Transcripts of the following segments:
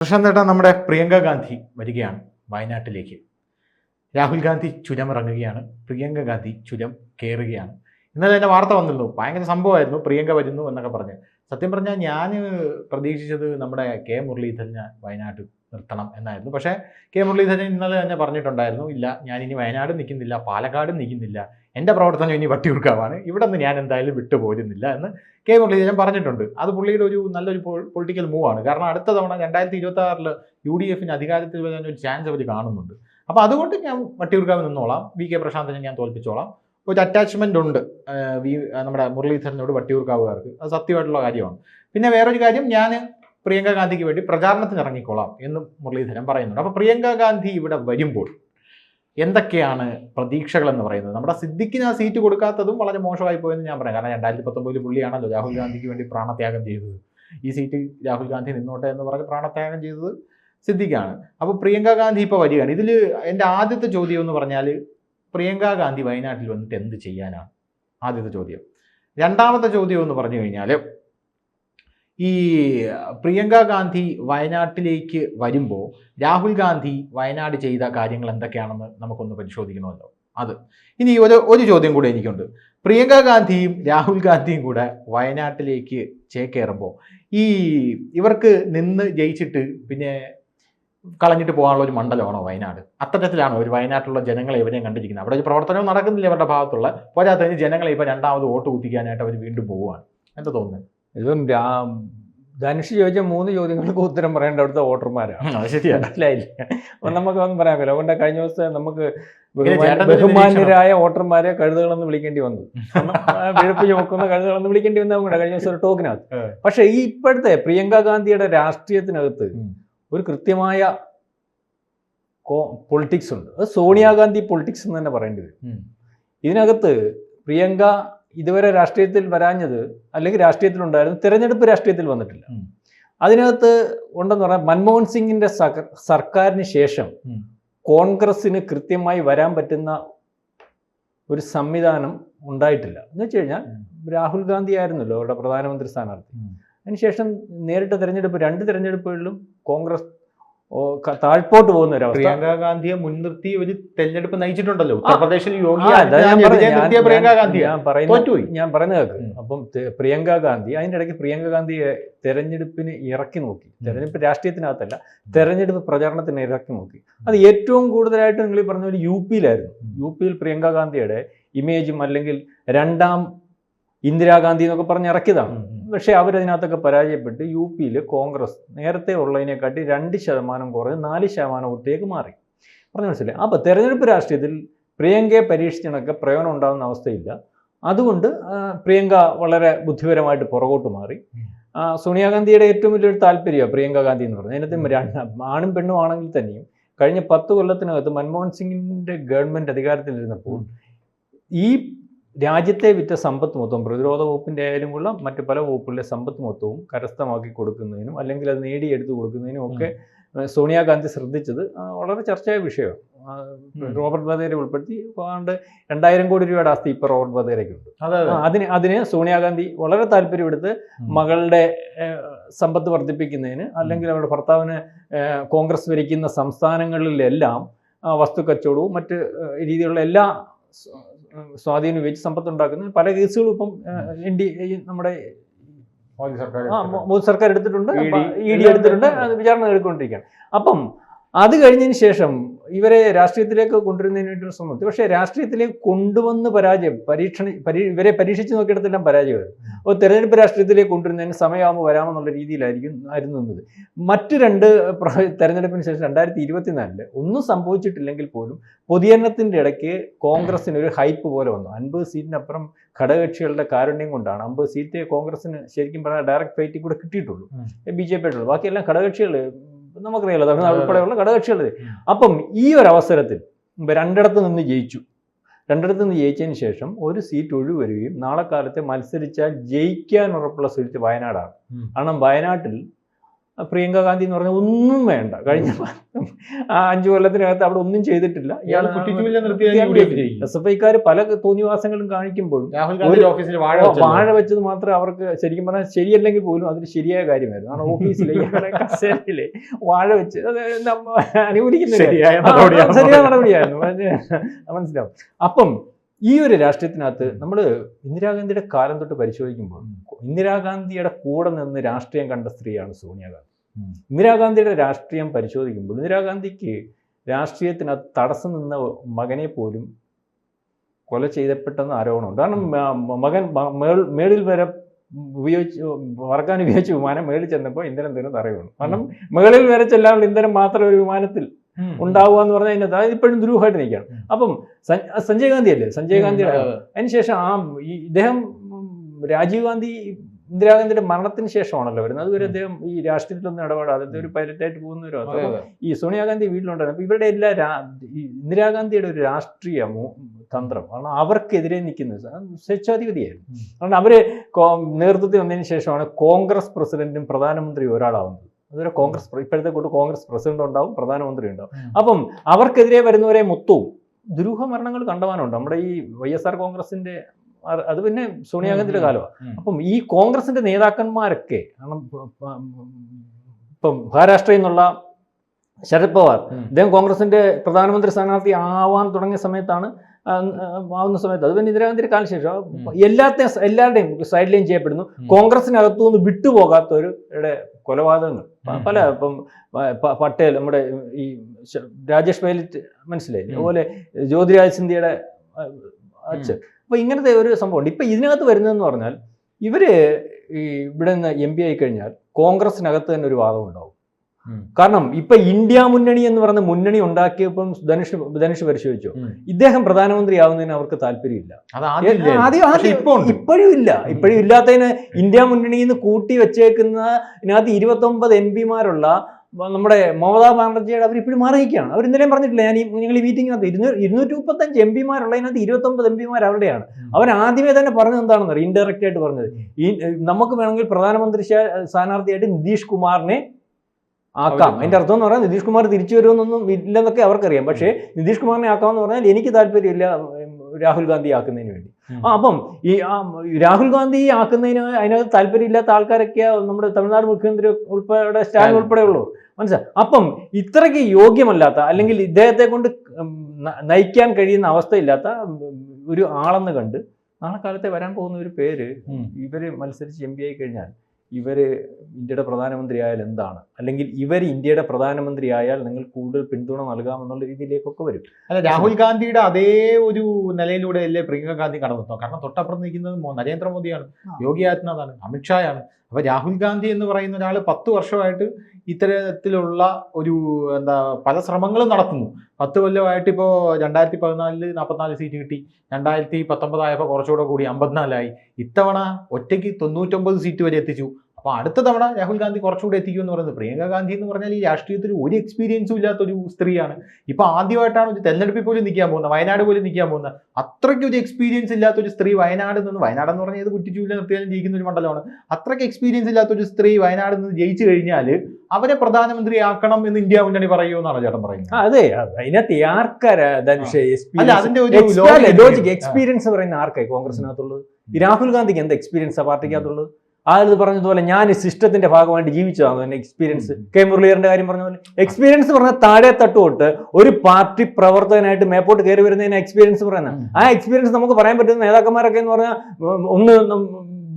ഏട്ടാ നമ്മുടെ പ്രിയങ്ക ഗാന്ധി വരികയാണ് വയനാട്ടിലേക്ക്. രാഹുൽ ഗാന്ധി ചുരം ഇറങ്ങുകയാണ് പ്രിയങ്ക ഗാന്ധി ചുരം കയറുകയാണ് ഇന്നലെ തന്നെ വാർത്ത വന്നിരുന്നു ഭയങ്കര സംഭവമായിരുന്നു പ്രിയങ്ക വരുന്നു എന്നൊക്കെ പറഞ്ഞ്. സത്യം പറഞ്ഞാൽ ഞാൻ പ്രതീക്ഷിച്ചത് നമ്മുടെ കെ മുരളീധരനെ വയനാട് നിർത്തണം എന്നായിരുന്നു. പക്ഷേ കെ മുരളീധരൻ ഇന്നലെ തന്നെ പറഞ്ഞിട്ടുണ്ടായിരുന്നു ഇല്ല ഞാനിനി വയനാട് നിൽക്കുന്നില്ല പാലക്കാട് നിൽക്കുന്നില്ല എന്റെ പ്രവർത്തനം ഇനി വട്ടിയൂർക്കാവാണ് ഇവിടെ നിന്ന് ഞാൻ എന്തായാലും വിട്ടുപോരുന്നില്ല എന്ന് കെ മുരളീധരൻ പറഞ്ഞിട്ടുണ്ട്. അത് പുള്ളിയുടെ ഒരു നല്ലൊരു പൊളിറ്റിക്കൽ മൂവാണ് കാരണം അടുത്ത തവണ രണ്ടായിരത്തി ഇരുപത്തി ആറിൽ യു ഡി എഫിന് അധികാരത്തിൽ വരാൻ ഒരു ചാൻസ് അവർ കാണുന്നുണ്ട്. അപ്പോൾ അതുകൊണ്ട് ഞാൻ വട്ടിയൂർക്കാവ് നിന്നോളാം. വി കെ പ്രശാന്തിനെ ഞാൻ തോൽപ്പിച്ചോളാം. ഒരു അറ്റാച്ച്മെന്റ് ഉണ്ട് വി നമ്മുടെ മുരളീധരനോട് വട്ടിയൂർക്കാവുകാർക്ക് അത് സത്യമായിട്ടുള്ള കാര്യമാണ്. പിന്നെ വേറൊരു കാര്യം ഞാൻ പ്രിയങ്ക ഗാന്ധിക്ക് വേണ്ടി പ്രചാരണത്തിന് ഇറങ്ങിക്കോളാം എന്നും മുരളീധരൻ പറയുന്നുണ്ട്. അപ്പോൾ പ്രിയങ്ക ഗാന്ധി ഇവിടെ വരുമ്പോൾ എന്തൊക്കെയാണ് പ്രതീക്ഷകൾ എന്ന് പറയുന്നത്? നമ്മുടെ സിദ്ദിഖിന് ആ സീറ്റ് കൊടുക്കാത്തതും വളരെ മോശമായി പോയെന്ന് ഞാൻ പറയാം. കാരണം രണ്ടായിരത്തി പത്തൊമ്പതിൽ പുള്ളിയാണല്ലോ രാഹുൽ ഗാന്ധിക്ക് വേണ്ടി പ്രാണത്യാഗം ചെയ്തത്. ഈ സീറ്റ് രാഹുൽ ഗാന്ധി നിന്നോട്ടെ എന്ന് പറഞ്ഞ് പ്രാണത്യാഗം ചെയ്തത് സിദ്ദിഖാണ്. അപ്പോൾ പ്രിയങ്ക ഗാന്ധി ഇപ്പോൾ വരികയാണ്. ഇതിൽ എന്റെ ആദ്യത്തെ ചോദ്യം എന്ന് പറഞ്ഞാൽ പ്രിയങ്ക ഗാന്ധി വയനാട്ടിൽ വന്നിട്ട് എന്ത് ചെയ്യാനാണ്? ആദ്യത്തെ ചോദ്യം. രണ്ടാമത്തെ ചോദ്യം എന്ന് പറഞ്ഞു കഴിഞ്ഞാൽ ഈ പ്രിയങ്ക ഗാന്ധി വയനാട്ടിലേക്ക് വരുമ്പോൾ രാഹുൽ ഗാന്ധി വയനാട് ചെയ്ത കാര്യങ്ങൾ എന്തൊക്കെയാണെന്ന് നമുക്കൊന്ന് പരിശോധിക്കണമല്ലോ. അത്. ഇനി ഒരു ഒരു ചോദ്യം കൂടെ എനിക്കുണ്ട്. പ്രിയങ്ക ഗാന്ധിയും രാഹുൽ ഗാന്ധിയും കൂടെ വയനാട്ടിലേക്ക് ചേക്കേറുമ്പോൾ ഈ ഇവർക്ക് നിന്ന് ജയിച്ചിട്ട് പിന്നെ കളഞ്ഞിട്ട് പോകാനുള്ള ഒരു മണ്ഡലമാണോ വയനാട്? അത്തരത്തിലാണോ ഒരു വയനാട്ടിലുള്ള ജനങ്ങളെ ഇവരെയും കണ്ടിരിക്കുന്നത്? അവിടെ ഒരു പ്രവർത്തനവും നടക്കുന്നില്ല ഇവരുടെ ഭാഗത്തുള്ള. പോരാത്തതിന് ജനങ്ങളെ ഇപ്പോൾ രണ്ടാമത് വോട്ട് കുത്തിക്കാനായിട്ട് അവർ വീണ്ടും പോവുകയാണ്. എന്താ തോന്നുന്നത്? ഇതും ധനുഷ് ചോദിച്ച മൂന്ന് ചോദ്യങ്ങൾക്ക് ഉത്തരം പറയേണ്ട അവിടുത്തെ വോട്ടർമാരാണ് മനസ്സിലായില്ല? അപ്പൊ നമുക്ക് ഒന്നും പറയാൻ പറ്റില്ല. അതുകൊണ്ട് കഴിഞ്ഞ ദിവസം നമുക്ക് ബഹുമാന്യരായ വോട്ടർമാരെ കഴുതുകളെന്ന് വിളിക്കേണ്ടി വന്നു. വെളുപ്പ് വിഴുപ്പ് ചുമക്കുന്ന കഴുതുകളെന്ന് വിളിക്കേണ്ടി വന്നു കൂടെ കഴിഞ്ഞ ദിവസം ഒരു ടോക്കിനകത്ത്. പക്ഷേ ഈ ഇപ്പോഴത്തെ പ്രിയങ്ക ഗാന്ധിയുടെ രാഷ്ട്രീയത്തിനകത്ത് ഒരു കൃത്യമായ പൊളിറ്റിക്സ് ഉണ്ട്. അത് സോണിയാഗാന്ധി പൊളിറ്റിക്സ് എന്ന് തന്നെ പറയേണ്ടി വരും. ഇതിനകത്ത് പ്രിയങ്ക ഇതുവരെ രാഷ്ട്രീയത്തിൽ വരാഞ്ഞത് അല്ലെങ്കിൽ രാഷ്ട്രീയത്തിലുണ്ടായിരുന്നു തിരഞ്ഞെടുപ്പ് രാഷ്ട്രീയത്തിൽ വന്നിട്ടില്ല. അതിനകത്ത് ഉണ്ടെന്ന് പറഞ്ഞാൽ മൻമോഹൻ സിംഗിന്റെ സർക്കാരിന് ശേഷം കോൺഗ്രസ്സിന് കോൺഗ്രസിന് കൃത്യമായി വരാൻ പറ്റുന്ന ഒരു സംവിധാനം ഉണ്ടായിട്ടില്ല. എന്ന് വെച്ച് കഴിഞ്ഞാൽ രാഹുൽ ഗാന്ധി ആയിരുന്നല്ലോ അവിടെ പ്രധാനമന്ത്രി സ്ഥാനാർത്ഥി. അതിനുശേഷം നേരിട്ട് തിരഞ്ഞെടുപ്പ് രണ്ട് തിരഞ്ഞെടുപ്പുകളിലും കോൺഗ്രസ് താഴ്പോട്ട് പോകുന്ന ഒരു അവസ്ഥ പ്രിയങ്ക ഗാന്ധിയെ മുൻനിർത്തി ഒരു തെരഞ്ഞെടുപ്പ് നയിച്ചിട്ടുണ്ടല്ലോ. ഉത്തർപ്രദേശിൽ യോഗി ഞാൻ പ്രിയങ്ക ഗാന്ധി പറയുന്ന ഞാൻ പറയുന്നത് കേൾക്ക് അപ്പം പ്രിയങ്ക ഗാന്ധി അതിന്റെ ഇടയ്ക്ക് പ്രിയങ്ക ഗാന്ധിയെ തെരഞ്ഞെടുപ്പിന് ഇറക്കി നോക്കി. തെരഞ്ഞെടുപ്പ് രാഷ്ട്രീയത്തിനകത്തല്ല തെരഞ്ഞെടുപ്പ് പ്രചാരണത്തിന് ഇറക്കി നോക്കി. അത് ഏറ്റവും കൂടുതലായിട്ട് നിങ്ങൾ പറഞ്ഞ ഒരു യു പിയിലായിരുന്നു. യു പിയിൽ പ്രിയങ്ക ഗാന്ധിയുടെ ഇമേജും അല്ലെങ്കിൽ രണ്ടാം ഇന്ദിരാഗാന്ധി എന്നൊക്കെ പറഞ്ഞ് ഇറക്കിയതാണ്. പക്ഷേ അവരതിനകത്തൊക്കെ പരാജയപ്പെട്ട് യു പിയിൽ കോൺഗ്രസ് നേരത്തെ ഉള്ളതിനെക്കാട്ടി രണ്ട് ശതമാനം കുറഞ്ഞ് നാല് ശതമാനം വോട്ടിലേക്ക് മാറി. പറഞ്ഞു മനസ്സിലായി? അപ്പോൾ തെരഞ്ഞെടുപ്പ് രാഷ്ട്രീയത്തിൽ പ്രിയങ്കയെ പരീക്ഷിച്ചണക്കെ പ്രയോജനം ഉണ്ടാകുന്ന അവസ്ഥയില്ല. അതുകൊണ്ട് പ്രിയങ്ക വളരെ ബുദ്ധിപരമായിട്ട് പുറകോട്ട് മാറി. സോണിയാഗാന്ധിയുടെ ഏറ്റവും വലിയൊരു താല്പര്യമാണ് പ്രിയങ്ക ഗാന്ധി എന്ന് പറഞ്ഞത് അതിനകത്ത് രണ്ട് ആണും പെണ്ണും ആണെങ്കിൽ തന്നെയും കഴിഞ്ഞ പത്ത് കൊല്ലത്തിനകത്ത് മൻമോഹൻ സിംഗിന്റെ ഗവൺമെന്റ് അധികാരത്തിലിരുന്നപ്പോൾ. ഈ രാജ്യത്തെ വിറ്റ സമ്പത്ത് മൊത്തവും പ്രതിരോധ വകുപ്പിന്റെ ആയാലും കൊള്ളാം. മറ്റ് പല വകുപ്പുകളിലെ സമ്പത്ത് മൊത്തവും കരസ്ഥമാക്കി കൊടുക്കുന്നതിനും അല്ലെങ്കിൽ അത് നേടിയെടുത്ത് കൊടുക്കുന്നതിനും ഒക്കെ സോണിയാഗാന്ധി ശ്രദ്ധിച്ചത് വളരെ ചർച്ചയായ വിഷയമാണ്. റോബർട്ട് വധേരെ ഉൾപ്പെടുത്തി. ഏതാണ്ട് രണ്ടായിരം കോടി രൂപയുടെ ആസ്തി ഇപ്പോൾ റോബർട്ട് വധേരയ്ക്ക് ഉണ്ട്. അതെ അതെ. ആ, അതിന് അതിന് സോണിയാഗാന്ധി വളരെ താല്പര്യമെടുത്ത് മകളുടെ സമ്പത്ത് വർദ്ധിപ്പിക്കുന്നതിന് അല്ലെങ്കിൽ അവരുടെ ഭർത്താവിന് കോൺഗ്രസ് ഭരിക്കുന്ന സംസ്ഥാനങ്ങളിലെല്ലാം വസ്തു കച്ചവടവും മറ്റ് രീതിയിലുള്ള എല്ലാ സ്വാധീനം ഉപയോഗിച്ച് സമ്പത്ത് ഉണ്ടാക്കുന്ന പല കേസുകളും ഇപ്പം എൻ ഡി നമ്മുടെ മോദി സർക്കാർ എടുത്തിട്ടുണ്ട്. E D. എടുത്തിട്ടുണ്ട്. എടുത്തിട്ടുണ്ട്. വിചാരണ എടുക്കൊണ്ടിരിക്കുകയാണ് അപ്പം അത് കഴിഞ്ഞതിന് ശേഷം ഇവരെ രാഷ്ട്രീയത്തിലേക്ക് കൊണ്ടുവരുന്നതിന് വേണ്ടി ശ്രമത്തിൽ പക്ഷേ രാഷ്ട്രീയത്തിലേക്ക് കൊണ്ടുവന്ന് പരാജയം പരീക്ഷണ പരീ ഇവരെ പരീക്ഷിച്ച് നോക്കിയിടത്തെല്ലാം പരാജയമായിരുന്നു അപ്പോൾ തെരഞ്ഞെടുപ്പ് രാഷ്ട്രീയത്തിലേക്ക് കൊണ്ടുവരുന്നതിന് സമയമാകുമ്പോൾ വരാമെന്നുള്ള രീതിയിലായിരിക്കും ആയിരുന്നു നിന്നത് മറ്റ് രണ്ട് തെരഞ്ഞെടുപ്പിന് ശേഷം രണ്ടായിരത്തി ഇരുപത്തിനാലിൽ ഒന്നും സംഭവിച്ചിട്ടില്ലെങ്കിൽ പോലും പൊതുജനത്തിന്റെ ഇടയ്ക്ക് കോൺഗ്രസ്സിന് ഒരു ഹൈപ്പ് പോലെ വന്നു. അൻപത് സീറ്റിനപ്പുറം ഘടകകക്ഷികളുടെ കാരുണ്യം കൊണ്ടാണ് അമ്പത് സീറ്റ് കോൺഗ്രസിന് ശരിക്കും പറഞ്ഞാൽ ഡയറക്റ്റ് ഫൈറ്റിൽ കൂടെ കിട്ടിയിട്ടുള്ളൂ. ബി ജെ പി ആയിട്ടുള്ളൂ ബാക്കിയെല്ലാം ഘടകകക്ഷികൾ നമുക്കറിയാലോ തമിഴ്നാട്. ഉൾപ്പെടെയുള്ള ഘടകകക്ഷികളുടെ അപ്പം ഈ ഒരു അവസരത്തിൽ രണ്ടിടത്ത് നിന്ന് ജയിച്ചു രണ്ടിടത്ത് നിന്ന് ജയിച്ചതിന് ശേഷം ഒരു സീറ്റ് ഒഴിവരികയും നാളെ കാലത്തെ മത്സരിച്ചാൽ ജയിക്കാൻ ഉറപ്പുള്ള സീറ്റ് വയനാടാണ്. കാരണം വയനാട്ടിൽ പ്രിയങ്ക ഗാന്ധി എന്ന് പറഞ്ഞാൽ ഒന്നും വേണ്ട. കഴിഞ്ഞ ആ അഞ്ചു കൊല്ലത്തിനകത്ത് അവിടെ ഒന്നും ചെയ്തിട്ടില്ല. ഇയാൾ. എസ് എഫ് ഐക്കാർ പല തോന്നിവാസങ്ങളും കാണിക്കുമ്പോഴും വാഴ വെച്ചത്. മാത്രം അവർക്ക് ശരിക്കും പറഞ്ഞാൽ ശരിയല്ലെങ്കിൽ പോലും അതിന് ശരിയായ കാര്യമായിരുന്നു. കാരണം ഓഫീസിലെ ഇയാളെ കസേരയിലെ വാഴ വെച്ച് അനുകൂലിക്കുന്ന ശരിയായ നടപടിയായിരുന്നു. മനസ്സിലാവും. അപ്പം ഈ ഒരു രാഷ്ട്രീയത്തിനകത്ത് നമ്മൾ ഇന്ദിരാഗാന്ധിയുടെ കാലം തൊട്ട് പരിശോധിക്കുമ്പോൾ ഇന്ദിരാഗാന്ധിയുടെ കൂടെ നിന്ന് രാഷ്ട്രീയം കണ്ട സ്ത്രീയാണ് സോണിയാഗാന്ധി. ഇന്ദിരാഗാന്ധിയുടെ രാഷ്ട്രീയം പരിശോധിക്കുമ്പോൾ ഇന്ദിരാഗാന്ധിക്ക് രാഷ്ട്രീയത്തിന് തടസ്സം നിന്ന മകനെ പോലും കൊല ചെയ്തപ്പെട്ടെന്ന് ആരോപണമുണ്ട്. കാരണം മകൻ മേൾ- മേളിൽ വരെ ഉപയോഗിച്ച് വറക്കാൻ ഉപയോഗിച്ച വിമാനം മേളിൽ ചെന്നപ്പോൾ ഇന്ധനം തീർന്ന് അറിയണം കാരണം മേളിൽ വരെ ചെല്ലാനുള്ള ഇന്ധനം മാത്രം ഒരു വിമാനത്തിൽ. ഉണ്ടാവുക എന്ന് പറഞ്ഞാൽ അതിനകത്ത് അത് ഇപ്പോഴും ദുരൂഹമായിട്ട് നിൽക്കുകയാണ്. അപ്പം സഞ്ജയ് ഗാന്ധി അല്ലേ സഞ്ജയ് ഗാന്ധിയുടെ അതിനുശേഷം ആ ഇദ്ദേഹം രാജീവ് ഗാന്ധി ഇന്ദിരാഗാന്ധിയുടെ മരണത്തിന് ശേഷമാണല്ലോ വരുന്നത്. അതുവരെ. അദ്ദേഹം ഈ രാഷ്ട്രീയത്തിലൊന്നും ഇടപെടാതെ അദ്ദേഹം ഒരു പൈലറ്റായിട്ട് പോകുന്നവരോ. ഈ സോണിയാഗാന്ധി വീട്ടിലുണ്ടായിരുന്നു. ഇവരുടെ എല്ലാ ഇന്ദിരാഗാന്ധിയുടെ ഒരു രാഷ്ട്രീയ തന്ത്രം കാരണം അവർക്കെതിരെ നിൽക്കുന്നത് സ്വേച്ഛാധിപതിയായിരുന്നു. കാരണം അവർ നേതൃത്വത്തിൽ വന്നതിന് ശേഷമാണ് കോൺഗ്രസ് പ്രസിഡന്റും പ്രധാനമന്ത്രിയും ഒരാളാവുന്നത്. അതുവരെ കോൺഗ്രസ് ഇപ്പോഴത്തെ കൂട്ട് കോൺഗ്രസ് പ്രസിഡന്റ് ഉണ്ടാവും പ്രധാനമന്ത്രി ഉണ്ടാവും. അപ്പം അവർക്കെതിരെ വരുന്നവരെ മൊത്തവും ദുരൂഹ മരണങ്ങൾ കണ്ടവാനുണ്ട് നമ്മുടെ ഈ വൈ എസ് ആർ കോൺഗ്രസിന്റെ അത് പിന്നെ സോണിയാഗാന്ധിയുടെ. കാലമാണ്. അപ്പം ഈ കോൺഗ്രസിന്റെ നേതാക്കന്മാരൊക്കെ കാരണം ഇപ്പം മഹാരാഷ്ട്രയിൽ നിന്നുള്ള ശരത് പവാർ അദ്ദേഹം കോൺഗ്രസിന്റെ പ്രധാനമന്ത്രി സ്ഥാനാർത്ഥി ആവാൻ തുടങ്ങിയ സമയത്താണ് ആവുന്ന സമയത്ത്. അത് പിന്നെ ഇന്ദിരാഗാന്ധിയുടെ കാലശേഷം. എല്ലാത്തെ എല്ലാത്തെയും എല്ലാവരുടെയും സൈഡ് ലൈൻ ചെയ്യപ്പെടുന്നു. കോൺഗ്രസിനകത്തു നിന്ന് വിട്ടുപോകാത്തവരുടെ കൊലപാതകങ്ങൾ. പല ഇപ്പം പട്ടേൽ നമ്മുടെ ഈ രാജേഷ് പൈലറ്റ് മനസ്സിലായി. അതുപോലെ ജ്യോതിരാജ് സിന്ധ്യയുടെ അച്ഛൻ. അപ്പൊ ഇങ്ങനത്തെ ഒരു സംഭവമുണ്ട്. ഇപ്പൊ ഇതിനകത്ത് വരുന്നതെന്ന് പറഞ്ഞാൽ ഇവർ ഈ ഇവിടെ നിന്ന് എം പി ആയി കഴിഞ്ഞാൽ കോൺഗ്രസിനകത്ത് തന്നെ ഒരു വാദം ഉണ്ടാവും. കാരണം ഇപ്പൊ ഇന്ത്യ മുന്നണി എന്ന് പറഞ്ഞ മുന്നണി ഉണ്ടാക്കിയപ്പോൾ ധനുഷ് ധനുഷ് പരിശോധിച്ചു. ഇദ്ദേഹം പ്രധാനമന്ത്രി ആവുന്നതിന് അവർക്ക് താല്പര്യമില്ല. ഇപ്പോഴും ഇല്ല. ഇപ്പോഴും ഇല്ലാത്തതിന് ഇന്ത്യ മുന്നണിയിൽ നിന്ന് കൂട്ടി വെച്ചേക്കുന്ന ഇതിനകത്ത് ഇരുപത്തി ഒമ്പത് എം പിമാരുള്ള നമ്മുടെ മമതാ ബാനർജിയുടെ അവർ ഇപ്പോഴും മാറിയിരിക്കുകയാണ്. അവർ ഇന്നലെയും പറഞ്ഞിട്ടില്ല ഞാൻ ഈ നിങ്ങൾ ഈ മീറ്റിംഗിനകത്ത് ഇരുന്നൂ ഇരുന്നൂറ്റി മുപ്പത്തഞ്ച് എം പിമാരുള്ളതിനകത്ത് ഇരുപത്തി ഒമ്പത് എം പിമാർ അവരുടെയാണ്. അവർ ആദ്യമേ തന്നെ പറഞ്ഞത് എന്താണെന്ന് അറിയാം ഇൻഡയറക്റ്റ് ആയിട്ട് പറഞ്ഞത്. ഈ നമുക്ക് വേണമെങ്കിൽ പ്രധാനമന്ത്രി സ്ഥാ- സ്ഥാനാർത്ഥിയായിട്ട് നിതീഷ് കുമാറിനെ ആക്കാം. അതിന്റെ അർത്ഥം എന്ന് പറഞ്ഞാൽ നിതീഷ് കുമാർ തിരിച്ചു വരുമെന്നൊന്നും ഇല്ലെന്നൊക്കെ അവർക്കറിയാം. പക്ഷേ നിതീഷ് കുമാറിനെ ആക്കാമെന്ന് പറഞ്ഞാൽ എനിക്ക് താല്പര്യമില്ല. രാഹുൽ ഗാന്ധി ആക്കുന്നതിന് വേണ്ടി. ആ അപ്പം ഈ രാഹുൽ ഗാന്ധി ആക്കുന്നതിന് അതിനകത്ത് താല്പര്യമില്ലാത്ത ആൾക്കാരൊക്കെ നമ്മുടെ തമിഴ്നാട് മുഖ്യമന്ത്രി ഉൾപ്പെടെ സ്റ്റാലിൻ സ്റ്റാലിൻ. ഉൾപ്പെടെ ഉള്ളൂ മനസ്സിലായി അപ്പം ഇത്രയ്ക്ക് യോഗ്യമല്ലാത്ത അല്ലെങ്കിൽ ഇദ്ദേഹത്തെ കൊണ്ട് നയിക്കാൻ കഴിയുന്ന അവസ്ഥയില്ലാത്ത ഒരു ആളെന്ന് കണ്ട് നാളെ കാലത്തെ വരാൻ പോകുന്ന ഒരു പേര്. ഇവർ മത്സരിച്ച് എം പി ആയി കഴിഞ്ഞാൽ ഇവർ ഇന്ത്യയുടെ പ്രധാനമന്ത്രി ആയാൽ എന്താണ്? അല്ലെങ്കിൽ ഇവർ ഇന്ത്യയുടെ പ്രധാനമന്ത്രി ആയാൽ നിങ്ങൾ കൂടുതൽ പിന്തുണ നൽകാമെന്നുള്ള രീതിയിലേക്കൊക്കെ വരും. അല്ല രാഹുൽ ഗാന്ധിയുടെ അതേ ഒരു നിലയിലൂടെ അല്ലേ പ്രിയങ്ക ഗാന്ധി കടന്നു കാരണം തൊട്ടപ്പുറത്ത് നിൽക്കുന്നത് നരേന്ദ്രമോദിയാണ്. യോഗി ആദിത്യനാഥാണ് അമിത്ഷായാണ്. അപ്പൊ രാഹുൽ ഗാന്ധി എന്ന് പറയുന്ന ഒരാൾ പത്ത് വർഷമായിട്ട് ഇത്തരത്തിലുള്ള ഒരു എന്താ പല ശ്രമങ്ങളും നടത്തുന്നു. പത്ത് കൊല്ലമായിട്ട് ഇപ്പോൾ രണ്ടായിരത്തി പതിനാലിൽ നാൽപ്പത്തിനാല് സീറ്റ് കിട്ടി. രണ്ടായിരത്തി പത്തൊമ്പതായപ്പോൾ കുറച്ചുകൂടെ കൂടി അമ്പത്തിനാലായി. ഇത്തവണ ഒറ്റയ്ക്ക് തൊണ്ണൂറ്റൊമ്പത് സീറ്റ് വരെ എത്തിച്ചു. അപ്പോൾ അടുത്ത തവണ രാഹുൽ ഗാന്ധി കുറച്ചുകൂടെ എത്തിക്കും എന്ന് പറയുന്നത് പ്രിയങ്ക ഗാന്ധി എന്ന് പറഞ്ഞാൽ ഈ രാഷ്ട്രീയത്തിൽ ഒരു എക്സ്പീരിയൻസും ഇല്ലാത്തൊരു സ്ത്രീയാണ്. ഇപ്പോൾ ആദ്യമായിട്ടാണ് ഒരു തെരഞ്ഞെടുപ്പിൽ പോലും നിൽക്കാൻ പോകുന്നത് വയനാട് പോലും നിൽക്കാൻ പോകുന്നത്. അത്രയ്ക്ക് ഒരു എക്സ്പീരിയൻസ് ഇല്ലാത്തൊരു സ്ത്രീ വയനാട് നിന്ന് വയനാട് എന്ന് പറഞ്ഞാൽ ഏത് കുറ്റിച്ചൂരിൽ നിർത്തിയാലും ജയിക്കുന്ന ഒരു മണ്ഡലമാണ്. അത്രയ്ക്ക് എക്സ്പീരിയൻസ് ഇല്ലാത്തൊരു സ്ത്രീ വയനാട് നിന്ന് ജയിച്ചു കഴിഞ്ഞാൽ അവരെ പ്രധാനമന്ത്രിയാക്കണം എന്ന് ഇന്ത്യ മുന്നണി പറയുമെന്നാണ് ചേട്ടൻ പറയുന്നത്. ആ, അതെ. അത് അതിനകത്ത് ആർക്കാരാ അതിന്റെ എക്സ്പീരിയൻസ് പറയുന്ന ആർക്കായി കോൺഗ്രസിനകത്തുള്ളത് രാഹുൽ ഗാന്ധിക്ക് എന്താ എക്സ്പീരിയൻസ് പാർട്ടിക്കകത്തുള്ളത്? ആയത് പറഞ്ഞതുപോലെ ഞാൻ ഈ സിസ്റ്റത്തിന്റെ ഭാഗമായിട്ട് ജീവിച്ചതാണ് എക്സ്പീരിയൻസ്. കെ മുരളീധരന്റെ കാര്യം പറഞ്ഞ പോലെ. എക്സ്പീരിയൻസ് പറഞ്ഞ താഴെ തട്ട് തൊട്ട് ഒരു പാർട്ടി പ്രവർത്തകനായിട്ട് മേപ്പോട്ട് കയറി വരുന്നതിന് എക്സ്പീരിയൻസ് പറയുന്നത്. ആ എക്സ്പീരിയൻസ് നമുക്ക് പറയാൻ പറ്റുന്ന നേതാക്കന്മാരൊക്കെ എന്ന് പറഞ്ഞാൽ ഒന്ന്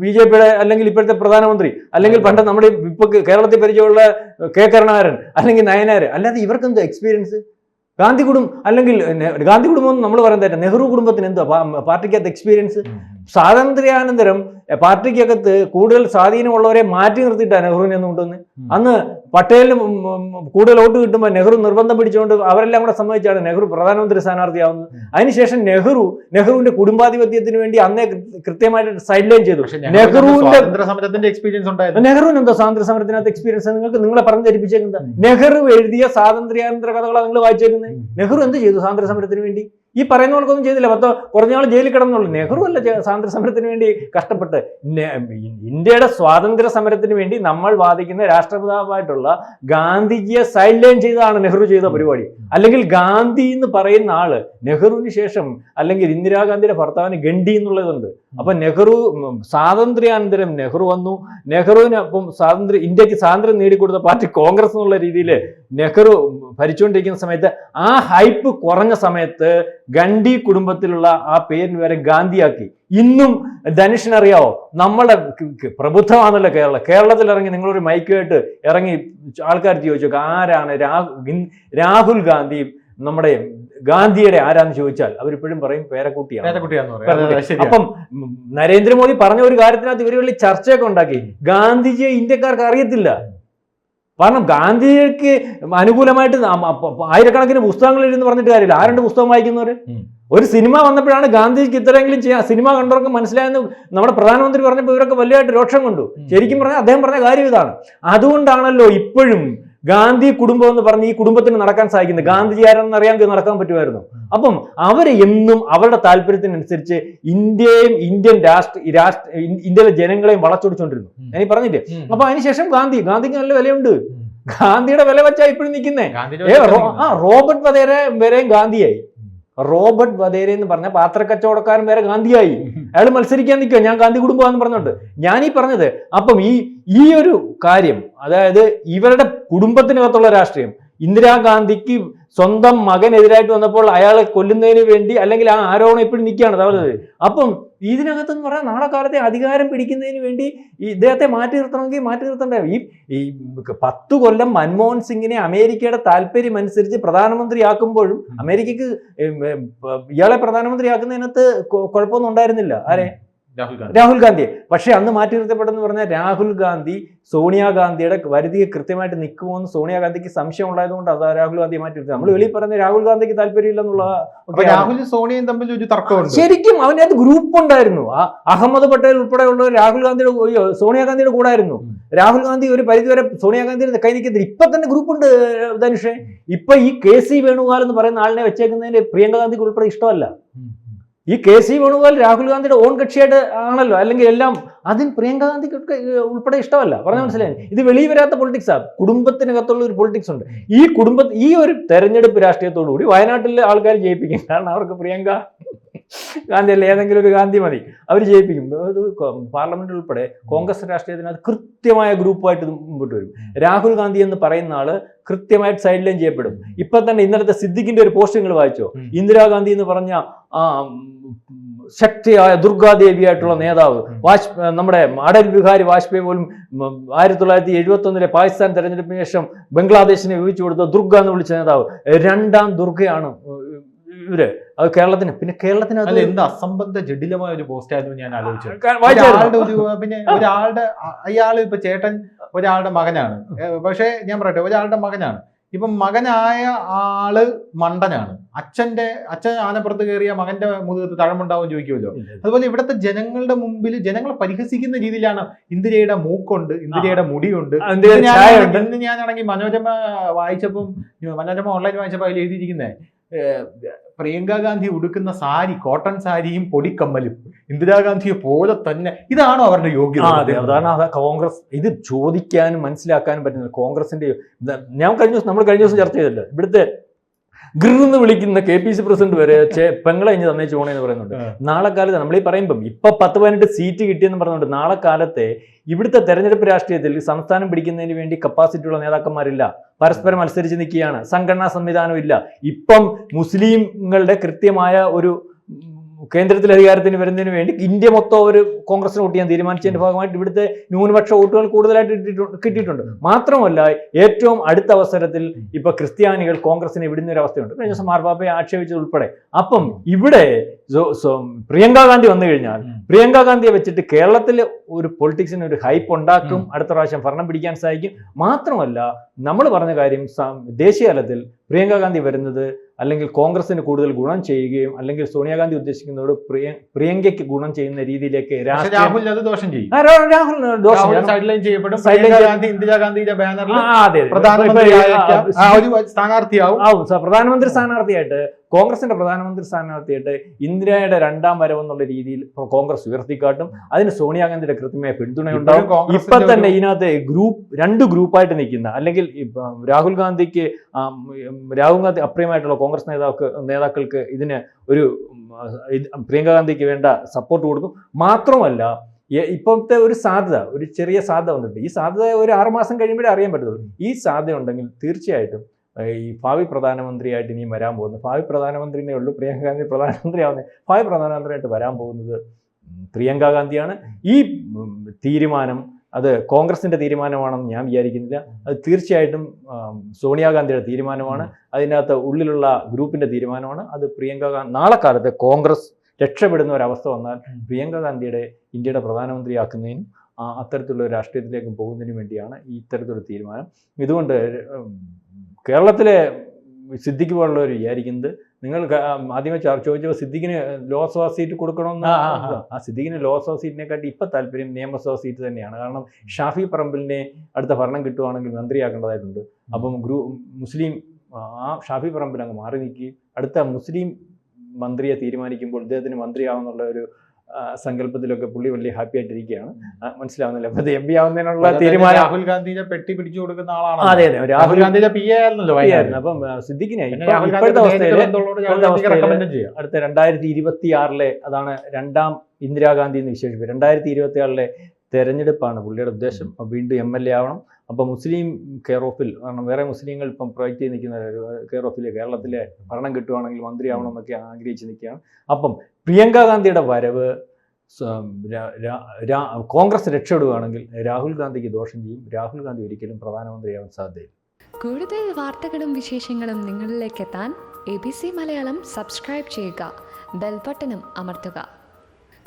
ബി ജെ പിയുടെ അല്ലെങ്കിൽ ഇപ്പോഴത്തെ പ്രധാനമന്ത്രി അല്ലെങ്കിൽ. പണ്ട് നമ്മുടെ ഇപ്പൊ കേരളത്തിൽ പരിചയമുള്ള കെ കരുണാകരൻ അല്ലെങ്കിൽ നയനാർ അല്ലാതെ ഇവർക്ക് എക്സ്പീരിയൻസ് ഗാന്ധി കുടുംബം അല്ലെങ്കിൽ ഗാന്ധി കുടുംബം നമ്മൾ പറയാൻ തരാം നെഹ്റു കുടുംബത്തിന് എന്തോ പാർട്ടിക്കകത്ത് എക്സ്പീരിയൻസ് സ്വാതന്ത്ര്യാനന്തരം പാർട്ടിക്കകത്ത് കൂടുതൽ സ്വാധീനമുള്ളവരെ മാറ്റി നിർത്തിയിട്ടാണ് നെഹ്റുവിനെ കൊണ്ടുവന്ന് അന്ന് പട്ടേലിന് കൂടുതൽ വോട്ട് കിട്ടുമ്പോൾ നെഹ്റു നിർബന്ധം പിടിച്ചുകൊണ്ട് അവരെല്ലാം കൂടെ സമ്മതിച്ചാണ് നെഹ്റു പ്രധാനമന്ത്രി സ്ഥാനാർത്ഥിയാവുന്നത്. അതിനുശേഷം നെഹ്റു നെഹ്റുവിന്റെ കുടുംബാധിപത്യത്തിന് വേണ്ടി അന്നേ കൃത്യമായിട്ട് സൈഡ് ലൈൻ ചെയ്തു. നെഹ്റുവിന്റെ എക്സ്പീരിയൻസ് ഉണ്ടായിരുന്നു. നെഹ്റുവിന് എന്തോ സ്വാതന്ത്ര്യ സമരത്തിനകത്ത് എക്സ്പീരിയൻസ് നിങ്ങൾക്ക് നിങ്ങളെ പറഞ്ഞു ധരിപ്പിച്ചേക്കുന്നത് നെഹ്റു എഴുതിയ സ്വാതന്ത്ര്യാനന്തര കഥകളാണ് നിങ്ങൾ വായിച്ചേക്കുന്നത്. നെഹ്റു എന്ത് ചെയ്തു സ്വാതന്ത്ര്യ സമരത്തിന് വേണ്ടി? ഈ പറയുന്ന പോലൊന്നും ചെയ്തില്ല. പത്ത് കുറഞ്ഞ നാൾ ജയിലിൽ കിടന്നുള്ളൂ നെഹ്റു അല്ല സ്വാതന്ത്ര്യ സമരത്തിന് വേണ്ടി കഷ്ടപ്പെട്ട്. ഇന്ത്യയുടെ സ്വാതന്ത്ര്യ സമരത്തിന് വേണ്ടി നമ്മൾ വാദിക്കുന്ന രാഷ്ട്രപിതാവായിട്ടുള്ള ഗാന്ധിജിയെ സൈഡ് ചെയ്താണ് ചെയ്തതാണ് നെഹ്റു ചെയ്ത പരിപാടി. അല്ലെങ്കിൽ ഗാന്ധി എന്ന് പറയുന്ന ആൾ നെഹ്റുവിന് ശേഷം അല്ലെങ്കിൽ ഇന്ദിരാഗാന്ധിയുടെ ഭർത്താവിന് ഗണ്ഡി എന്നുള്ളതുണ്ട്. അപ്പൊ നെഹ്റു സ്വാതന്ത്ര്യാനന്തരം നെഹ്റു വന്നു. നെഹ്റുവിന് അപ്പം സ്വാതന്ത്ര്യം ഇന്ത്യയ്ക്ക് സ്വാതന്ത്ര്യം നേടിക്കൊടുത്ത പാർട്ടി കോൺഗ്രസ് എന്നുള്ള രീതിയിൽ നെഹ്റു ഭരിച്ചുകൊണ്ടിരിക്കുന്ന സമയത്ത് ആ ഹൈപ്പ് കുറഞ്ഞ സമയത്ത് ഗണ്ഡി കുടുംബത്തിലുള്ള ആ പേരിന് വരെ ഗാന്ധിയാക്കി. ഇന്നും ധനുഷിനറിയാവോ ക- പ്രബുദ്ധമാണല്ലോ കേരളം. കേരളത്തിൽ ഇറങ്ങി നിങ്ങളൊരു മൈക്കുമായിട്ട് ഇറങ്ങി ആൾക്കാർ ചോദിച്ചു ആരാണ് രാഹുൽ രാഹുൽ ഗാന്ധി? നമ്മുടെ ഗാന്ധിയുടെ ആരാന്ന് ചോദിച്ചാൽ അവരിപ്പോഴും പറയും പേരക്കുട്ടിയാണ്. അപ്പം നരേന്ദ്രമോദി പറഞ്ഞ ഒരു കാര്യത്തിനകത്ത് ഇവർ വലിയ ചർച്ചയൊക്കെ ഉണ്ടാക്കി. ഗാന്ധിജിയെ ഇന്ത്യക്കാർക്ക് അറിയത്തില്ല. കാരണം ഗാന്ധിജിക്ക് അനുകൂലമായിട്ട് ആയിരക്കണക്കിന് പുസ്തകങ്ങൾ എഴുതുന്നു പറഞ്ഞിട്ട് കാര്യമില്ല. ആരുണ്ട് പുസ്തകം വായിക്കുന്നവര്? ഒരു സിനിമ വന്നപ്പോഴാണ് ഗാന്ധിജിക്ക് ഇത്രയെങ്കിലും ചെയ്യാം സിനിമ കണ്ടവർക്ക് മനസ്സിലായെന്ന് നമ്മുടെ പ്രധാനമന്ത്രി പറഞ്ഞപ്പോൾ ഇവരൊക്കെ വലിയതായിട്ട് രോക്ഷം കൊണ്ടു. ശരിക്കും പറഞ്ഞാൽ അദ്ദേഹം പറഞ്ഞ കാര്യം ഇതാണ്. അതുകൊണ്ടാണല്ലോ ഇപ്പോഴും ഗാന്ധി കുടുംബം എന്ന് പറഞ്ഞ് ഈ കുടുംബത്തിന് നടക്കാൻ സാധിക്കുന്നത്. ഗാന്ധിജി ആരാണെന്ന് അറിയാമെങ്കിൽ നടക്കാൻ പറ്റുമായിരുന്നു. അപ്പം അവർ എന്നും അവരുടെ താല്പര്യത്തിനനുസരിച്ച് ഇന്ത്യയും ഇന്ത്യൻ രാഷ്ട്ര രാഷ്ട്ര ഇന്ത്യയിലെ ജനങ്ങളെയും വളച്ചൊടിച്ചുകൊണ്ടിരുന്നു. ഞാൻ പറഞ്ഞില്ലേ. അപ്പൊ അതിനുശേഷം ഗാന്ധി ഗാന്ധിക്ക് നല്ല വിലയുണ്ട്. ഗാന്ധിയുടെ വില വെച്ചാ ഇപ്പോഴും നിൽക്കുന്നേ ആ റോബർട്ട് വധേര വരെയും ഗാന്ധിയായി. റോബർട്ട് വധേര എന്ന് പറഞ്ഞ പാത്രക്കച്ചവടക്കാരൻ വരെ ഗാന്ധിയായി. അയാൾ മത്സരിക്കാൻ നിൽക്കുക ഞാൻ ഗാന്ധി കുടുംബമാണെന്ന് പറഞ്ഞുണ്ട് ഞാൻ ഈ പറഞ്ഞത് അപ്പം ഈ ഈ ഒരു കാര്യം അതായത് ഇവരുടെ കുടുംബത്തിനകത്തുള്ള രാഷ്ട്രീയം ഇന്ദിരാഗാന്ധിക്ക് സ്വന്തം മകനെതിരായിട്ട് വന്നപ്പോൾ അയാളെ കൊല്ലുന്നതിന് വേണ്ടി അല്ലെങ്കിൽ ആ ആരോപണം എപ്പോഴും നിൽക്കുകയാണ്. തവറുന്നത് അപ്പം ഇതിനകത്തെന്ന് പറഞ്ഞാൽ നാളെ കാലത്തെ അധികാരം പിടിക്കുന്നതിന് വേണ്ടി ഇദ്ദേഹത്തെ മാറ്റി നിർത്തണമെങ്കിൽ മാറ്റി നിർത്തണ്ടേ? ഈ ഈ പത്ത് കൊല്ലം മൻമോഹൻ സിംഗിനെ അമേരിക്കയുടെ താല്പര്യം അനുസരിച്ച് പ്രധാനമന്ത്രിയാക്കുമ്പോഴും അമേരിക്കക്ക് ഇയാളെ പ്രധാനമന്ത്രിയാക്കുന്നതിനകത്ത് കുഴപ്പമൊന്നും ഉണ്ടായിരുന്നില്ല. ആരെ? രാഹുൽ ഗാന്ധി. പക്ഷേ അന്ന് മാറ്റി നിർത്തപ്പെട്ടെന്ന് പറഞ്ഞാൽ രാഹുൽ ഗാന്ധി സോണിയാഗാന്ധിയുടെ വരുതിയെ കൃത്യമായിട്ട് നിൽക്കുമോ എന്ന് സോണിയാഗാന്ധിക്ക് സംശയം ഉണ്ടായതുകൊണ്ട് അതാ രാഹുൽ ഗാന്ധി മാറ്റി നിർത്തി. നമ്മൾ വെളിയിൽ പറഞ്ഞ രാഹുൽ ഗാന്ധിക്ക് താല്പര്യമില്ലെന്നുള്ള ഇല്ലെന്നുള്ള സോണിയും തമ്മിൽ ഒരു തർക്കമുണ്ട്. ശരിക്കും അവനകത്ത് ഗ്രൂപ്പ് ഉണ്ടായിരുന്നു. ആ അഹമ്മദ് പട്ടേൽ ഉൾപ്പെടെയുള്ള രാഹുൽ ഗാന്ധിയുടെ അയ്യോ, സോണിയാഗാന്ധിയുടെ കൂടെ ആയിരുന്നു രാഹുൽ ഗാന്ധി ഒരു പരിധിവരെ സോണിയാഗാന്ധിയുടെ കൈ നിൽക്കുന്നത് ഇപ്പൊ തന്നെ ഗ്രൂപ്പ് ഉണ്ട് ധനുഷേ. ഇപ്പൊ ഈ കെ സി വേണുഗോപാൽ എന്ന് പറയുന്ന ആളിനെ വെച്ചേക്കുന്നതിന് പ്രിയങ്ക ഗാന്ധിക്ക് ഉൾപ്പെടെ ഇഷ്ടമല്ല. ഈ കെ സി വേണുഗോപാൽ രാഹുൽ ഗാന്ധിയുടെ ഓൺ കക്ഷിയായിട്ട് ആണല്ലോ? അല്ലെങ്കിൽ എല്ലാം അതിന് പ്രിയങ്ക ഗാന്ധിക്ക് ഉൾപ്പെടെ ഇഷ്ടമല്ല. പറഞ്ഞ മനസ്സിലായി? ഇത് വെളിയിൽ വരാത്ത പൊളിറ്റിക്സാണ് കുടുംബത്തിനകത്തുള്ള ഒരു പൊളിറ്റിക്സ് ഉണ്ട്. ഈ കുടുംബ ഈ ഒരു തെരഞ്ഞെടുപ്പ് രാഷ്ട്രീയത്തോടു കൂടി വയനാട്ടിലെ ആൾക്കാർ ജയിപ്പിക്കും. കാരണം അവർക്ക് പ്രിയങ്ക ഗാന്ധി അല്ല ഏതെങ്കിലും ഒരു ഗാന്ധി മതി. അവർ ജയിപ്പിക്കും. അത് പാർലമെന്റ് ഉൾപ്പെടെ കോൺഗ്രസ് രാഷ്ട്രീയത്തിനകത്ത് കൃത്യമായ ഗ്രൂപ്പായിട്ട് മുമ്പോട്ട് വരും. രാഹുൽ ഗാന്ധി എന്ന് പറയുന്ന ആൾ കൃത്യമായിട്ട് സൈഡ് ലൈൻ ചെയ്യപ്പെടും. ഇപ്പൊ തന്നെ ഇന്നലത്തെ സിദ്ദിഖിന്റെ ഒരു പോസ്റ്റ് നിങ്ങൾ വായിച്ചോ. ഇന്ദിരാഗാന്ധി എന്ന് പറഞ്ഞ ശക്തിയായ ദുർഗാദേവിയായിട്ടുള്ള നേതാവ് വാജ് നമ്മുടെ അടൽ ബിഹാരി വാജ്പേയി പോലും ആയിരത്തി തൊള്ളായിരത്തി എഴുപത്തി ഒന്നിലെ പാകിസ്ഥാൻ തെരഞ്ഞെടുപ്പിന് ശേഷം ബംഗ്ലാദേശിനെ വിവിച്ചു കൊടുത്ത ദുർഗ എന്ന് വിളിച്ച നേതാവ് രണ്ടാം ദുർഗയാണ് ഇവർ. അത് കേരളത്തിന് പിന്നെ കേരളത്തിന് അത് എന്ത് അസംബന്ധ ജഡിലമായ ഒരു പോസ്റ്റ് ആയിരുന്നു ഞാൻ ആലോചിച്ചു വായിച്ചായിരുന്നോ? ഒരാളുടെ ഒരു പിന്നെ ഒരാളുടെ അയാൾ അയാൾ ഇപ്പൊ ചേട്ടൻ ഒരാളുടെ മകനാണ്. പക്ഷേ ഞാൻ പറയട്ടെ ഒരാളുടെ മകനാണ്. ഇപ്പം മകനായ ആൾ മണ്ടനാണ്. അച്ഛന്റെ അച്ഛൻ ആനപ്പുറത്ത് കയറിയ മകന്റെ മുതുകത്ത് തഴമുണ്ടാവും ചോദിക്കുമല്ലോ. അതുപോലെ ഇവിടുത്തെ ജനങ്ങളുടെ മുമ്പിൽ ജനങ്ങളെ പരിഹസിക്കുന്ന രീതിയിലാണ് ഇന്ദിരയുടെ മൂക്കുണ്ട് ഇന്ദിരയുടെ മുടിയുണ്ട്. ഇന്ന് ഞാനാണെങ്കിൽ മനോരമ വായിച്ചപ്പം മനോരമ ഓൺലൈൻ വായിച്ചപ്പോൾ അതിൽ എഴുതിയിരിക്കുന്നത് പ്രിയങ്ക ഗാന്ധി ഉടുക്കുന്ന സാരി കോട്ടൺ സാരിയും പൊടിക്കമ്മലും ഇന്ദിരാഗാന്ധിയെ പോലെ തന്നെ ഇതാണോ അവരുടെ യോഗ്യത? അതെ അതാണ് അത് കോൺഗ്രസ്. ഇത് ചോദിക്കാനും മനസ്സിലാക്കാനും പറ്റുന്നത് കോൺഗ്രസിന്റെ ഞാൻ കഴിഞ്ഞ ദിവസം നമ്മൾ കഴിഞ്ഞ ദിവസം ചർച്ച ചെയ്തല്ലോ. ഇവിടുത്തെ ഗൃന്ന് വിളിക്കുന്ന കെ പി സി പ്രസിഡന്റ് വരെ ചേ പെങ്ങളെ ഇനി തന്നേച്ച് പോണേന്ന് പറയുന്നുണ്ട്. നാളെ കാലത്ത് നമ്മൾ ഈ പറയുമ്പം ഇപ്പൊ പത്ത് പതിനെട്ട് സീറ്റ് കിട്ടിയെന്ന് പറഞ്ഞുകൊണ്ട് നാളെ കാലത്തെ ഇവിടുത്തെ തെരഞ്ഞെടുപ്പ് രാഷ്ട്രീയത്തിൽ സംസ്ഥാനം പിടിക്കുന്നതിന് വേണ്ടി കപ്പാസിറ്റി ഉള്ള നേതാക്കന്മാരില്ല. പരസ്പരം മത്സരിച്ച് നിൽക്കുകയാണ്. സംഘടനാ സംവിധാനം ഇല്ല. ഇപ്പം മുസ്ലിങ്ങളുടെ കൃത്യമായ ഒരു കേന്ദ്രത്തിൽ അധികാരത്തിന് വരുന്നതിന് വേണ്ടി ഇന്ത്യ മൊത്തം ഒരു കോൺഗ്രസിന് വോട്ട് ചെയ്യാൻ തീരുമാനിച്ചതിന്റെ ഭാഗമായിട്ട് ഇവിടുത്തെ ന്യൂനപക്ഷ വോട്ടുകൾ കൂടുതലായിട്ട് കിട്ടിയിട്ടുണ്ട് കിട്ടിയിട്ടുണ്ട് മാത്രമല്ല ഏറ്റവും അടുത്ത അവസരത്തിൽ ഇപ്പൊ ക്രിസ്ത്യാനികൾ കോൺഗ്രസിനെ വിടുന്ന ഒരു അവസ്ഥയുണ്ട് കഴിഞ്ഞ ദിവസം മാർബാബയെ ആക്ഷേപിച്ചത് ഉൾപ്പെടെ അപ്പം ഇവിടെ പ്രിയങ്ക ഗാന്ധി വന്നു കഴിഞ്ഞാൽ. പ്രിയങ്ക ഗാന്ധിയെ വെച്ചിട്ട് കേരളത്തിൽ ഒരു പൊളിറ്റിക്സിന് ഒരു ഹൈപ്പ് ഉണ്ടാക്കും. അടുത്ത പ്രാവശ്യം ഭരണം പിടിക്കാൻ സാധിക്കും മാത്രമല്ല നമ്മൾ പറഞ്ഞ കാര്യം ദേശീയ തലത്തിൽ പ്രിയങ്ക ഗാന്ധി വരുന്നത് അല്ലെങ്കിൽ കോൺഗ്രസിന് കൂടുതൽ ഗുണം ചെയ്യുകയും അല്ലെങ്കിൽ സോണിയാഗാന്ധി ഉദ്ദേശിക്കുന്നതോട് പ്രിയ പ്രിയങ്കയ്ക്ക് ഗുണം ചെയ്യുന്ന രീതിയിലേക്ക് രാഹുൽ അത് ദോഷം ചെയ്യും. പ്രധാനമന്ത്രി സ്ഥാനാർത്ഥിയാവും. പ്രധാനമന്ത്രി സ്ഥാനാർത്ഥിയായിട്ട് കോൺഗ്രസിന്റെ പ്രധാനമന്ത്രി സ്ഥാനാർത്ഥിയായിട്ട് ഇന്ദിരയുടെ രണ്ടാം വരവെന്നുള്ള രീതിയിൽ കോൺഗ്രസ് ഉയർത്തിക്കാട്ടും. അതിന് സോണിയാഗാന്ധിയുടെ കൃത്യമായ പിന്തുണയുണ്ടാവും. ഇപ്പൊ തന്നെ ഇതിനകത്ത് ഗ്രൂപ്പ് രണ്ട് ഗ്രൂപ്പായിട്ട് നിൽക്കുന്ന അല്ലെങ്കിൽ രാഹുൽ ഗാന്ധിക്ക് രാഹുൽ ഗാന്ധി അപ്രിയമായിട്ടുള്ള കോൺഗ്രസ് നേതാക്ക് നേതാക്കൾക്ക് ഇതിന് ഒരു പ്രിയങ്ക ഗാന്ധിക്ക് വേണ്ട സപ്പോർട്ട് കൊടുക്കും. മാത്രമല്ല ഇപ്പോഴത്തെ ഒരു സാധ്യത ഒരു ചെറിയ സാധ്യത വന്നിട്ടുണ്ട്. ഈ സാധ്യത ഒരു ആറുമാസം കഴിയുമ്പോഴേ അറിയാൻ പറ്റത്തുള്ളൂ. ഈ സാധ്യത ഉണ്ടെങ്കിൽ തീർച്ചയായിട്ടും ഈ ഭാവി പ്രധാനമന്ത്രിയായിട്ട് ഇനിയും വരാൻ പോകുന്നത് ഭാവി പ്രധാനമന്ത്രിനെ ഉള്ളൂ പ്രിയങ്ക ഗാന്ധി പ്രധാനമന്ത്രിയാവുന്നത് ഭാവി പ്രധാനമന്ത്രിയായിട്ട് വരാൻ പോകുന്നത് പ്രിയങ്ക ഗാന്ധിയാണ്. ഈ തീരുമാനം അത് കോൺഗ്രസിന്റെ തീരുമാനമാണെന്ന് ഞാൻ വിചാരിക്കുന്നില്ല. അത് തീർച്ചയായിട്ടും സോണിയാഗാന്ധിയുടെ തീരുമാനമാണ്. അതിനകത്ത് ഉള്ളിലുള്ള ഗ്രൂപ്പിന്റെ തീരുമാനമാണ്. അത് പ്രിയങ്ക ഗാന്ധി നാളെ കാലത്ത് കോൺഗ്രസ് രക്ഷപ്പെടുന്ന ഒരവസ്ഥ വന്നാൽ പ്രിയങ്ക ഗാന്ധിയുടെ ഇന്ത്യയുടെ പ്രധാനമന്ത്രിയാക്കുന്നതിനും അത്തരത്തിലുള്ള രാഷ്ട്രീയത്തിലേക്ക് പോകുന്നതിനും വേണ്ടിയാണ് ഇത്തരത്തിലുള്ള തീരുമാനം. ഇതുകൊണ്ട് കേരളത്തിലെ സിദ്ദിഖ് പോലുള്ളവർ വിചാരിക്കുന്നത് നിങ്ങൾ ആദ്യമേ ചർച്ച ചോദിച്ചപ്പോൾ സിദ്ദിഖിന് ലോക്സഭാ സീറ്റ് കൊടുക്കണമെന്ന് ആ, സിദ്ദിഖിന് ലോക്സഭാ സീറ്റിനെക്കാട്ടി ഇപ്പം താല്പര്യം നിയമസഭാ സീറ്റ് തന്നെയാണ്. കാരണം ഷാഫി പറമ്പിലിനെ അടുത്ത ഭരണം കിട്ടുവാണെങ്കിൽ മന്ത്രിയാക്കേണ്ടതായിട്ടുണ്ട്. അപ്പം ഗ്രൂ മുസ്ലിം ആ ഷാഫി പറമ്പിൽ അങ്ങ് മാറി നിൽക്കുകയും അടുത്ത മുസ്ലിം മന്ത്രിയെ തീരുമാനിക്കുമ്പോൾ ഇദ്ദേഹത്തിന് മന്ത്രിയാവുന്നുള്ള ഒരു സങ്കല്പത്തിലൊക്കെ പുള്ളി വലിയ ഹാപ്പി ആയിട്ടിരിക്കുകയാണ്. മനസ്സിലാവുന്നില്ല? അപ്പൊ എം പി ആവുന്നതിനുള്ള തീരുമാനം രാഹുൽ ഗാന്ധിയെ പെട്ടി പിടിച്ചു കൊടുക്കുന്ന ആളാണ് അതെ അതെ. രാഹുൽ ഗാന്ധിയുടെ പി ആയിരുന്നല്ലോ ആയിരുന്നു. അപ്പം സിദ്ധിക്കിനായി സിദ്ദിഖിനെ ഇപ്പോഴത്തെ ചെയ്യാം. അടുത്ത രണ്ടായിരത്തി ഇരുപത്തി ആറിലെ അതാണ് രണ്ടാം ഇന്ദിരാഗാന്ധി എന്ന് വിശേഷിപ്പിക്കും രണ്ടായിരത്തി ഇരുപത്തി ആറിലെ തെരഞ്ഞെടുപ്പാണ് പുള്ളിയുടെ ഉദ്ദേശം. വീണ്ടും എം എൽ എ ആവണം. അപ്പോൾ മുസ്ലിം കെയർ ഓഫിൽ കാരണം വേറെ മുസ്ലിങ്ങൾ ഇപ്പം പ്രൊജക്ട് ചെയ്ത് നിൽക്കുന്ന കെയർ ഓഫിൽ കേരളത്തിലെ ഭരണം കിട്ടുവാണെങ്കിൽ മന്ത്രി ആവണം എന്നൊക്കെ ആഗ്രഹിച്ച് നിൽക്കുകയാണ്. അപ്പം പ്രിയങ്ക ഗാന്ധിയുടെ വരവ് കോൺഗ്രസ് രക്ഷപ്പെടുകയാണെങ്കിൽ രാഹുൽ ഗാന്ധിക്ക് ദോഷം ചെയ്യും. രാഹുൽ ഗാന്ധി ഒരിക്കലും പ്രധാനമന്ത്രിയാവാൻ സാധ്യതയില്ല. കൂടുതൽ വാർത്തകളും വിശേഷങ്ങളും നിങ്ങളിലേക്ക് എത്താൻ A B C Malayalam subscribe ചെയ്യുക. ബെൽബട്ടനും അമർത്തുക.